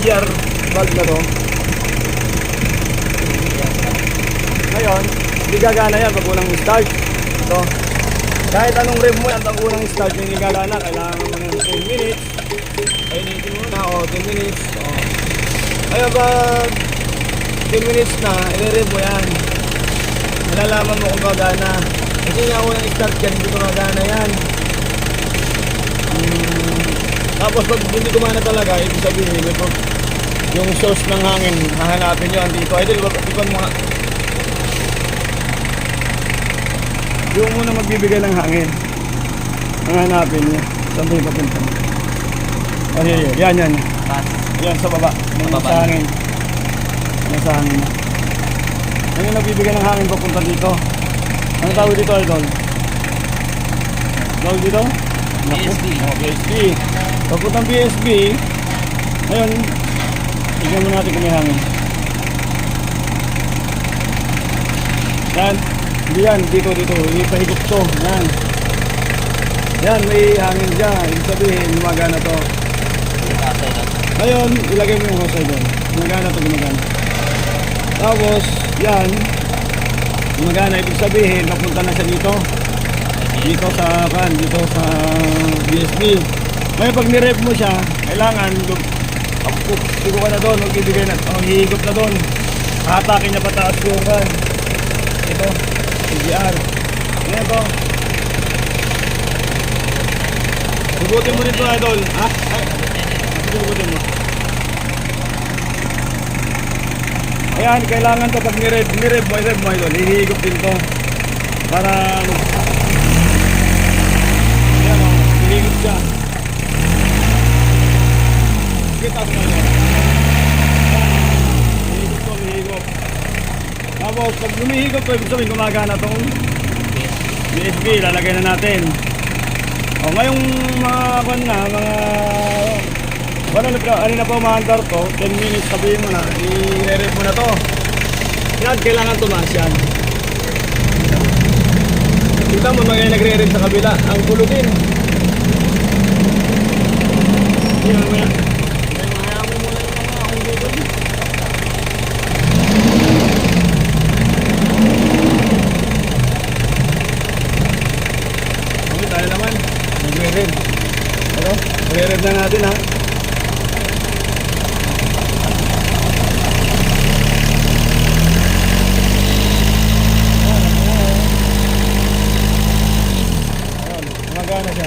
GR valve na to. Ngayon, hindi gagana yan pag unang start. Ito. Kahit anong rev mo yan, pag unang start, hindi gagana. Kailangan mo ng 10 minutes. Painitin muna, o 10 minutes. O. Kaya pag 10 minutes na, i-rev mo yan. Malalaman mo kung gagana. Kasi nga unang start yan, hindi gumagana yan. Tapos pag hindi gumana talaga, ibig sabihin, ito, yung source ng hangin, hahanapin nyo dito. Idol, ikon mo nga. Yung muna magbibigay ng hangin. Ang hanapin niya. Saan ba yung papunta? Oh, yeah, yeah. Yan, yan. Yan, sa baba. Sa baba. Sa hangin. Yan sa hangin. Yan yung nagbibigay ng hangin papunta dito. Ano tawag dito, Idol? Tawag dito? BSB. Oh, BSB. Papuntang BSB. Ngayon, tignan mo natin kung may hangin. Yan. Hindi yan. Dito, dito. Ipahigop to. Yan. Yan, may hangin dyan. Ibig sabihin, gumagana to. Ngayon, ilagay mo yung hose doon. Gumagana to, gumagana. Tapos, yan. Gumagana, ibig sabihin, papunta na siya dito. Dito sa, kan, dito sa BSB. Ngayon, pag nirep mo siya, kailangan, Sigo ka na doon, magbibigay na, oh, hihigop na doon. Hatakin niya pataas yung kan. Ito, CGR. Ngayon to. Subutin mo dito, idol. Ha? Ay, subutin mo. Ayan, kailangan to pag nireb, nireb mo, nireb mo, idol. Hihigop din to. Para, ayan o, hihigop siya. Kita mo idol. Hihigop to, hihigop. Tapos, pag lumihigop to, ibig sabihin gumagana tong BSB, lalagay na natin. O, ngayong mga kwan na, mga wala na pa, ano na po maandar to, 10 minutes sabihin mo na, i-re-rev mo na to. Yan, kailangan tumaas yan. Kita mo mga nagre-rev sa kabila, ang gulo din. Kaya mahaya mo muna yung mga akong dito. Okay, tayo naman. Nagre-rev. Ano? Nagre-rev na natin ha. Ayan, gumagana siya.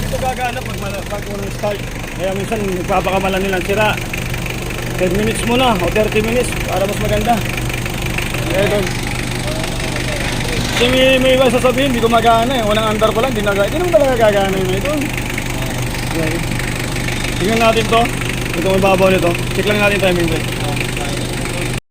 Ito gagana pag unang start. Kaya minsan nagpapakamalan nilang sira. 10 minutes muna o 30 minutes para mas maganda. Kaya doon. Kasi may, may iba sasabihin, hindi gumagana eh. Unang andar pa lang, hindi, naga, hindi naman talaga gagana yun ito. Okay. Tingnan natin to. Ito ang babaw nito. Check lang natin timing break.